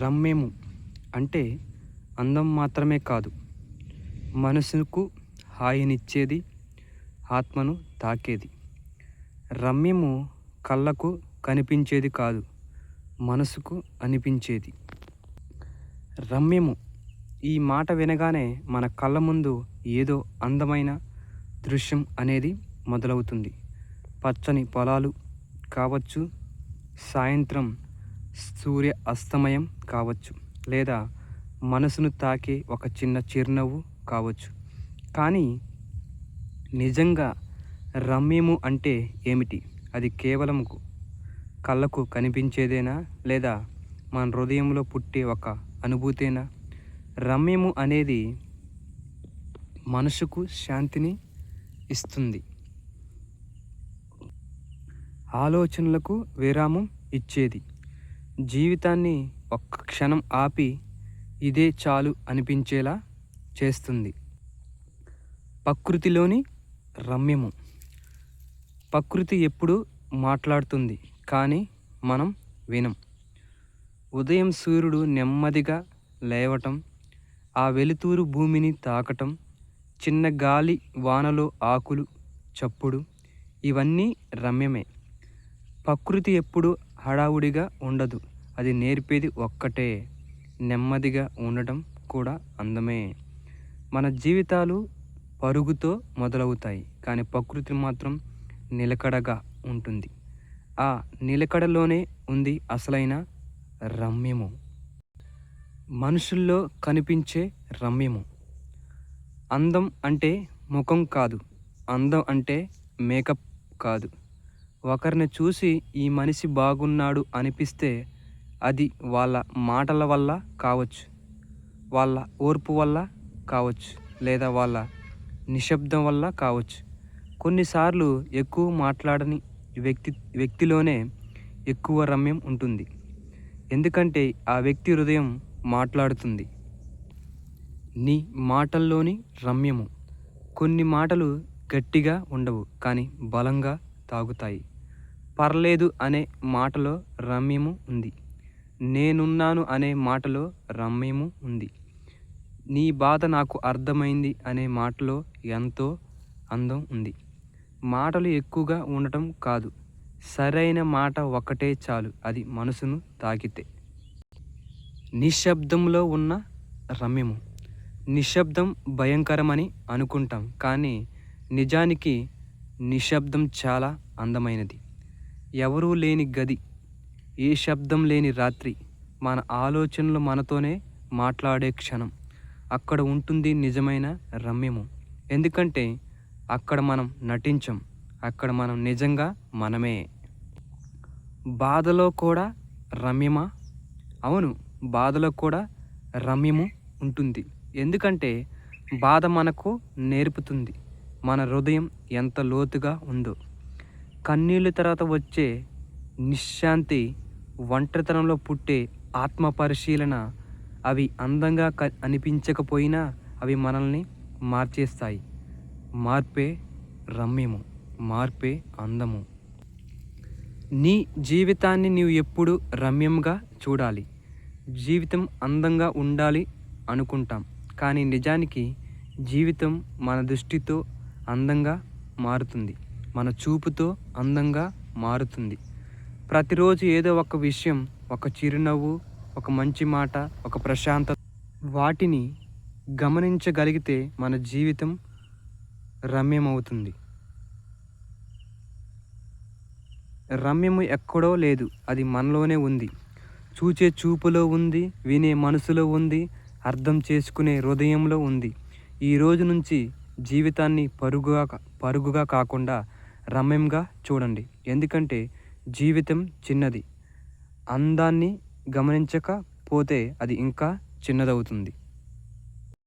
రమ్యము అంటే అందం మాత్రమే కాదు. మనసుకు హాయినిచ్చేది ఆత్మను తాకేది. రమ్యము కళ్ళకు కనిపించేది కాదు మనసుకు అనిపించేది. రమ్యము ఈ మాట వినగానే మన కళ్ళ ముందు ఏదో అందమైన దృశ్యం అనేది మొదలవుతుంది. పచ్చని పొలాలు కావచ్చు సాయంత్రం సూర్య అస్తమయం కావచ్చు లేదా మనసును తాకే ఒక చిన్న చిరునవ్వు కావచ్చు. కానీ నిజంగా రమ్యము అంటే ఏమిటి? అది కేవలం కళ్ళకు కనిపించేదేనా లేదా మన హృదయంలో పుట్టే ఒక అనుభూతేనా? రమ్యము అనేది మనసుకు శాంతిని ఇస్తుంది. ఆలోచనలకు విరామం ఇచ్చేది. జీవితాన్ని ఒక్క క్షణం ఆపి ఇదే చాలు అనిపించేలా చేస్తుంది. ప్రకృతిలోని రమ్యము. ప్రకృతి ఎప్పుడు మాట్లాడుతుంది కానీ మనం వినం. ఉదయం సూర్యుడు నెమ్మదిగా లేవటం ఆ వెలుతూరు భూమిని తాకటం చిన్న గాలి వానలో ఆకులు చప్పుడు ఇవన్నీ రమ్యమే. ప్రకృతి ఎప్పుడు హడావుడిగా ఉండదు. అది నేర్పేది ఒక్కటే. నెమ్మదిగా ఉండటం కూడా అందమే. మన జీవితాలు పరుగుతో మొదలవుతాయి కానీ ప్రకృతి మాత్రం నిలకడగా ఉంటుంది. ఆ నిలకడలోనే ఉంది అసలైన రమ్యము. మనుషుల్లో కనిపించే రమ్యము. అందం అంటే ముఖం కాదు అందం అంటే మేకప్ కాదు. ఒకరిని చూసి ఈ మనిషి బాగున్నాడు అనిపిస్తే అది వాళ్ళ మాటల వల్ల కావచ్చు వాళ్ళ ఓర్పు వల్ల కావచ్చు లేదా వాళ్ళ నిశ్శబ్దం వల్ల కావచ్చు. కొన్నిసార్లు ఎక్కువ మాట్లాడని వ్యక్తి వ్యక్తిలోనే ఎక్కువ రమ్యం ఉంటుంది. ఎందుకంటే ఆ వ్యక్తి హృదయం మాట్లాడుతుంది. నీ మాటల్లోని రమ్యము. కొన్ని మాటలు గట్టిగా ఉండవు కానీ బలంగా తాగుతాయి. పర్లేదు అనే మాటలో రమ్యము ఉంది. నేనున్నాను అనే మాటలో రమ్యము ఉంది. నీ బాధ నాకు అర్థమైంది అనే మాటలో ఎంతో అందం ఉంది. మాటలు ఎక్కువగా ఉండటం కాదు. సరైన మాట ఒకటే చాలు అది మనసును తాకితే. నిశ్శబ్దంలో ఉన్న రమ్యము. నిశ్శబ్దం భయంకరమని అనుకుంటాం కానీ నిజానికి నిశ్శబ్దం చాలా అందమైనది. ఎవరూ లేని గది ఏ శబ్దం లేని రాత్రి మన ఆలోచనలు మనతోనే మాట్లాడే క్షణం. అక్కడ ఉంటుంది నిజమైన రమ్యము. ఎందుకంటే అక్కడ మనం నటించం. అక్కడ మనం నిజంగా మనమే. బాధలో కూడా రమ్యమా? అవును బాధలో కూడా రమ్యము ఉంటుంది. ఎందుకంటే బాధ మనకు నేర్పుతుంది. మన హృదయం ఎంత లోతుగా ఉందో. కన్నీళ్ళ తర్వాత వచ్చే నిశ్శాంతి ఒంటరితనంలో పుట్టే ఆత్మ పరిశీలన అవి అందంగా క అనిపించకపోయినా అవి మనల్ని మార్చేస్తాయి. మార్పే రమ్యము మార్పే అందము. నీ జీవితాన్ని నీవు ఎప్పుడు రమ్యంగా చూడాలి. జీవితం అందంగా ఉండాలి అనుకుంటాం. కానీ నిజానికి జీవితం మన దృష్టితో అందంగా మారుతుంది. మన చూపుతో అందంగా మారుతుంది. ప్రతిరోజు ఏదో ఒక విషయం ఒక చిరునవ్వు ఒక మంచి మాట ఒక ప్రశాంతత వాటిని గమనించగలిగితే మన జీవితం రమ్యమవుతుంది. రమ్యము ఎక్కడో లేదు అది మనలోనే ఉంది. చూచే చూపులో ఉంది వినే మనసులో ఉంది అర్థం చేసుకునే హృదయంలో ఉంది. ఈ రోజు నుంచి జీవితాన్ని పరుగుగా పరుగుగా కాకుండా రమ్యంగా చూడండి. ఎందుకంటే జీవితం చిన్నది. అందాన్ని గమనించకపోతే అది ఇంకా చిన్నదవుతుంది.